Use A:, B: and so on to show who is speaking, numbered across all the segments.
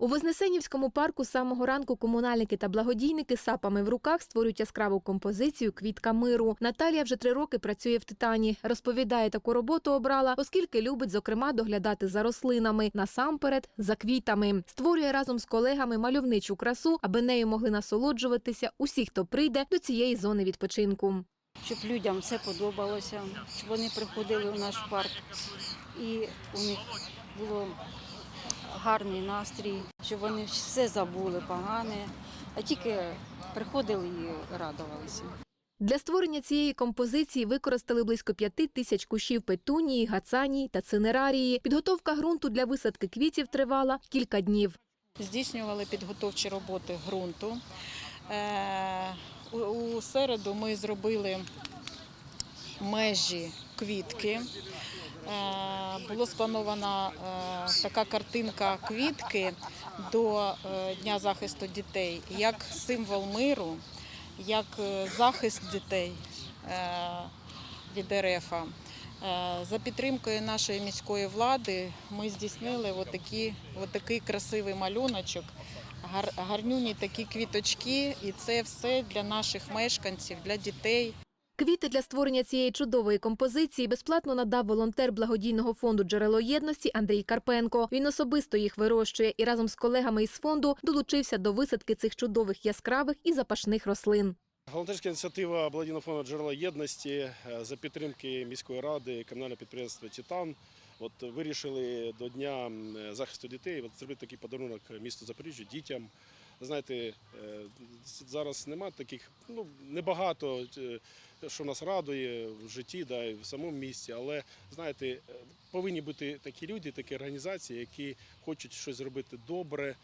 A: У Вознесенівському парку з самого ранку комунальники та благодійники сапами в руках створюють яскраву композицію Квітка миру. Наталія вже три роки працює в Титані. Розповідає, таку роботу обрала, оскільки любить, зокрема, доглядати за рослинами, насамперед за квітами. Створює разом з колегами мальовничу красу, аби нею могли насолоджуватися усі, хто прийде до цієї зони відпочинку.
B: щоб людям все подобалося, щоб вони приходили в наш парк і у них було гарний настрій, щоб вони все забули погане, а тільки приходили і радувалися.
A: Для створення цієї композиції використали близько п'яти тисяч кущів петунії, гацанії та цинерарії. Підготовка ґрунту для висадки квітів тривала кілька днів.
C: Здійснювали підготовчі роботи ґрунту. Е, У у середу ми зробили межі квітки. Було спланована така картинка квітки до е, Дня захисту дітей як символ миру, як е, захист дітей е, від РФа. За підтримкою нашої міської влади ми здійснили отакі, отакий красивий малюночок, гар, гарнюні такі квіточки, і це все для наших мешканців, для дітей.
A: Квіти для створення цієї чудової композиції безплатно надав волонтер благодійного фонду Джерело єдності Андрій Карпенко. Він особисто їх вирощує і разом з колегами із фонду долучився до висадки цих чудових яскравих і запашних рослин.
D: Волонтерська ініціатива благодійного фонду джерела єдності е, за підтримки міської ради, комунального підприємства Титан. От вирішили до дня захисту дітей от, зробити такий подарунок місту Запоріжжя дітям. Знаєте, е, зараз немає таких, ну небагато, е, що нас радує в житті, да, і в самому місті. Але знаєте, е, повинні бути такі люди, такі організації, які хочуть щось зробити добре,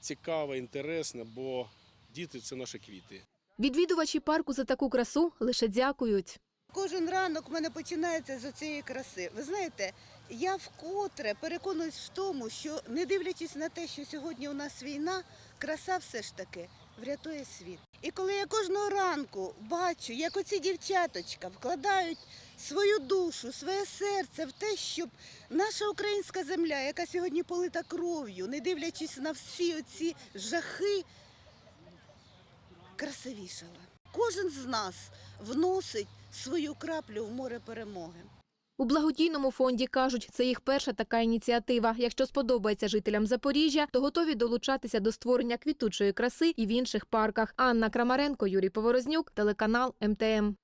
D: цікаве, інтересне, бо діти це наші квіти.
A: Відвідувачі парку за таку красу лише дякують.
E: Кожен ранок в мене починається з цієї краси. Ви знаєте, я вкотре переконуюсь в тому, що не дивлячись на те, що сьогодні у нас війна, краса все ж таки врятує світ. І коли я кожного ранку бачу, як оці дівчаточка вкладають свою душу, своє серце в те, щоб наша українська земля, яка сьогодні полита кров'ю, не дивлячись на всі оці жахи, красивішала. Кожен з нас вносить свою краплю в море перемоги.
A: У благодійному фонді кажуть, це їх перша така ініціатива. Якщо сподобається жителям Запоріжжя, то готові долучатися до створення квітучої краси і в інших парках. Анна Крамаренко, Юрій Поворознюк, телеканал МТМ.